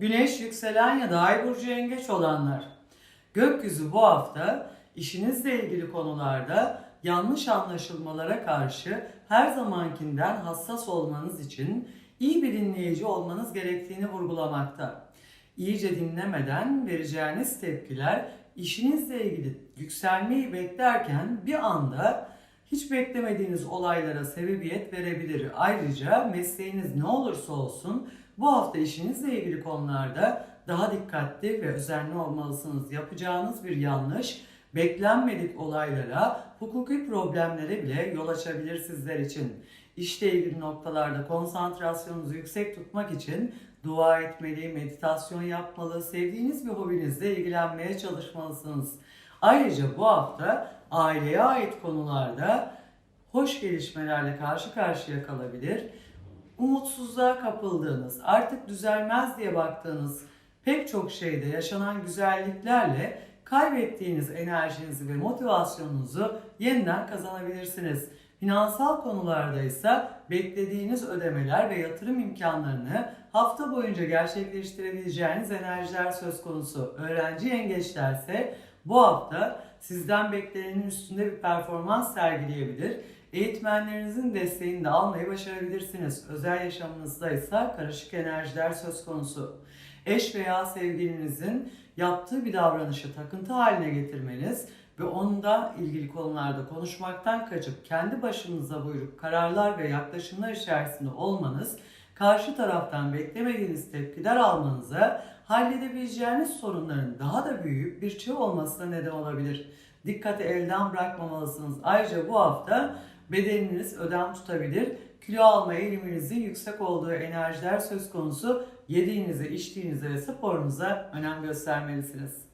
Güneş, yükselen ya da ay burcu yengeç olanlar. Gökyüzü bu hafta işinizle ilgili konularda yanlış anlaşılmalara karşı her zamankinden hassas olmanız için iyi bir dinleyici olmanız gerektiğini vurgulamakta. İyice dinlemeden vereceğiniz tepkiler işinizle ilgili yükselmeyi beklerken bir anda hiç beklemediğiniz olaylara sebebiyet verebilir. Ayrıca mesleğiniz ne olursa olsun bu hafta işinizle ilgili konularda daha dikkatli ve özenli olmalısınız. Yapacağınız bir yanlış beklenmedik olaylara, hukuki problemlere bile yol açabilir sizler için. İşle ilgili noktalarda konsantrasyonunuzu yüksek tutmak için dua etmeli, meditasyon yapmalı, sevdiğiniz bir hobinizle ilgilenmeye çalışmalısınız. Ayrıca bu hafta aileye ait konularda hoş gelişmelerle karşı karşıya kalabilir. Umutsuzluğa kapıldığınız, artık düzelmez diye baktığınız pek çok şeyde yaşanan güzelliklerle kaybettiğiniz enerjinizi ve motivasyonunuzu yeniden kazanabilirsiniz. Finansal konularda ise beklediğiniz ödemeler ve yatırım imkanlarını hafta boyunca gerçekleştirebileceğiniz enerjiler söz konusu. Öğrenci yengeçlerse bu hafta sizden beklenenin üstünde bir performans sergileyebilir. Eğitmenlerinizin desteğini de almayı başarabilirsiniz. Özel yaşamınızda ise karışık enerjiler söz konusu. Eş veya sevgilinizin yaptığı bir davranışı takıntı haline getirmeniz ve onunla ilgili konularda konuşmaktan kaçıp kendi başınıza buyruk kararlar ve yaklaşımlar içerisinde olmanız karşı taraftan beklemediğiniz tepkiler almanıza halledebileceğiniz sorunların daha da büyüyüp bir çığ olmasına neden olabilir. Dikkati elden bırakmamalısınız. Ayrıca bu hafta bedeniniz ödem tutabilir. Kilo alma eğiliminizin yüksek olduğu enerjiler söz konusu. Yediğinize, içtiğinize ve sporunuza önem göstermelisiniz.